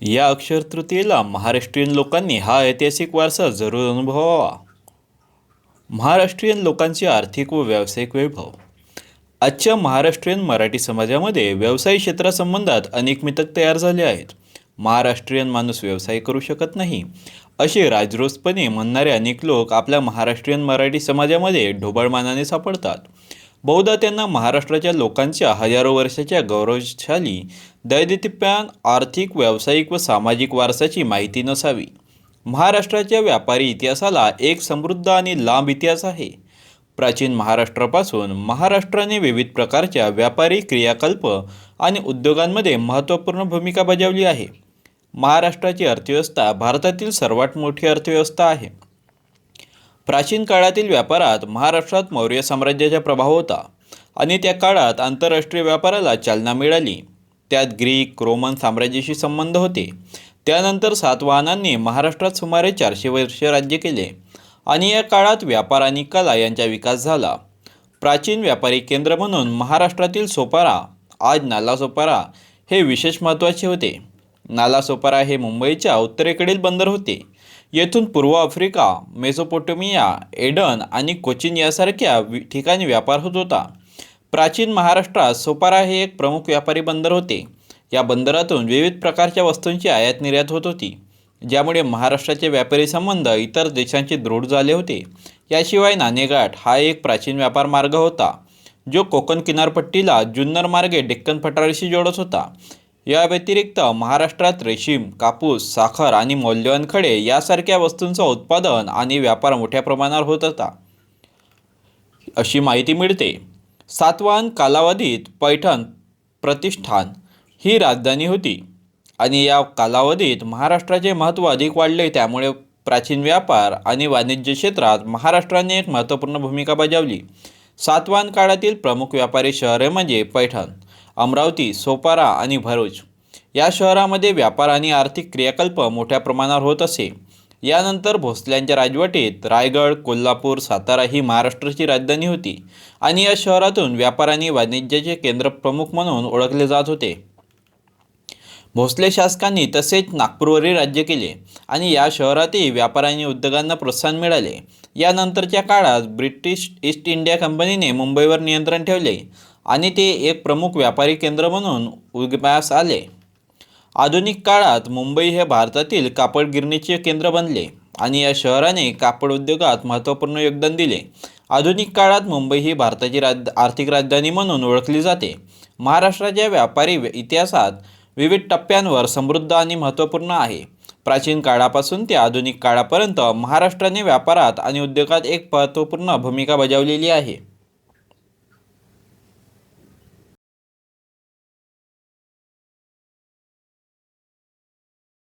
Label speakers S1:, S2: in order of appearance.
S1: या अक्षर तृतीयेला महाराष्ट्रीयन लोकांनी हा ऐतिहासिक वारसा जरूर अनुभवावा. महाराष्ट्रीयन लोकांचे आर्थिक व व्यावसायिक वैभव. आजच्या महाराष्ट्रीयन मराठी समाजामध्ये व्यवसाय क्षेत्रासंबंधात अनेक मितक तयार झाले आहेत. महाराष्ट्रीयन माणूस व्यवसाय करू शकत नाही. असे राजरोसपणे म्हणणारे अनेक लोक आपल्या महाराष्ट्रीयन मराठी समाजामध्ये ढोबळमानाने सापडतात. बहुधा त्यांना महाराष्ट्राच्या लोकांच्या हजारो वर्षाच्या गौरवशाली दैदिप्यमान आर्थिक व्यावसायिक व सामाजिक वारसाची माहिती नसावी. महाराष्ट्राच्या व्यापारी इतिहासाला एक समृद्ध आणि लांब इतिहास आहे. प्राचीन महाराष्ट्रापासून महाराष्ट्राने विविध प्रकारच्या व्यापारी क्रियाकल्प आणि उद्योगांमध्ये महत्त्वपूर्ण भूमिका बजावली आहे. महाराष्ट्राची अर्थव्यवस्था भारतातील सर्वात मोठी अर्थव्यवस्था आहे. प्राचीन काळातील व्यापारात महाराष्ट्रात मौर्य साम्राज्याचा प्रभाव होता आणि त्या काळात आंतरराष्ट्रीय व्यापाराला चालना मिळाली. त्यात ग्रीक रोमन साम्राज्याशी संबंध होते. त्यानंतर सातवाहनांनी महाराष्ट्रात सुमारे चारशे वर्ष राज्य केले आणि या काळात व्यापार आणि कला यांचा विकास झाला. प्राचीन व्यापारी केंद्र म्हणून महाराष्ट्रातील सोपारा आज नालासोपारा हे विशेष महत्त्वाचे होते. नालासोपारा हे मुंबईच्या उत्तरेकडील बंदर होते. येथून पूर्व आफ्रिका मेसोपोटेमिया एडन आणि कोचिन यासारख्या ठिकाणी व्यापार होत होता. प्राचीन महाराष्ट्रात सोपारा हे एक प्रमुख व्यापारी बंदर होते. या बंदरातून विविध प्रकारच्या वस्तूंची आयात निर्यात होत होती. ज्यामुळे महाराष्ट्राचे व्यापारी संबंध इतर देशांचे दृढ झाले होते. याशिवाय नाणेघाट हा एक प्राचीन व्यापार मार्ग होता जो कोकण किनारपट्टीला जुन्नर मार्गे डेक्कन पठाराशी जोडत होता. या व्यतिरिक्त महाराष्ट्रात रेशीम कापूस साखर आणि मौल्यवान खडे यासारख्या वस्तूंचं उत्पादन आणि व्यापार मोठ्या प्रमाणावर होत होता. अशी माहिती मिळते. सातवाहन कालावधीत पैठण प्रतिष्ठान ही राजधानी होती आणि या कालावधीत महाराष्ट्राचे महत्त्व अधिक वाढले. त्यामुळे प्राचीन व्यापार आणि वाणिज्य क्षेत्रात महाराष्ट्राने एक महत्त्वपूर्ण भूमिका बजावली. सातवाहन काळातील प्रमुख व्यापारी शहरे म्हणजे पैठण. अमरावती सोपारा आणि भरूच. या शहरामध्ये व्यापार आणि आर्थिक क्रियाकल्प मोठ्या प्रमाणावर होत असे. यानंतर भोसल्यांच्या राजवटीत रायगड कोल्हापूर सातारा ही महाराष्ट्राची राजधानी होती आणि या शहरातून व्यापार आणि वाणिज्याचे केंद्र प्रमुख म्हणून ओळखले जात होते. भोसले शासकांनी तसेच नागपूरवरही राज्य केले आणि या शहरातही व्यापार आणि उद्योगांना प्रोत्साहन मिळाले. यानंतरच्या काळात ब्रिटिश ईस्ट इंडिया कंपनीने मुंबईवर नियंत्रण ठेवले. आणि ते एक प्रमुख व्यापारी केंद्र म्हणून उगमास आले. आधुनिक काळात मुंबई हे भारतातील कापड गिरणीचे केंद्र बनले आणि या शहराने कापड उद्योगात महत्त्वपूर्ण योगदान दिले. आधुनिक काळात मुंबई ही भारताची राज आर्थिक राजधानी म्हणून ओळखली जाते. महाराष्ट्राच्या व्यापारी इतिहासात विविध टप्प्यांवर समृद्ध आणि महत्त्वपूर्ण आहे. प्राचीन काळापासून ते आधुनिक काळापर्यंत महाराष्ट्राने व्यापारात आणि उद्योगात एक महत्त्वपूर्ण भूमिका बजावलेली आहे.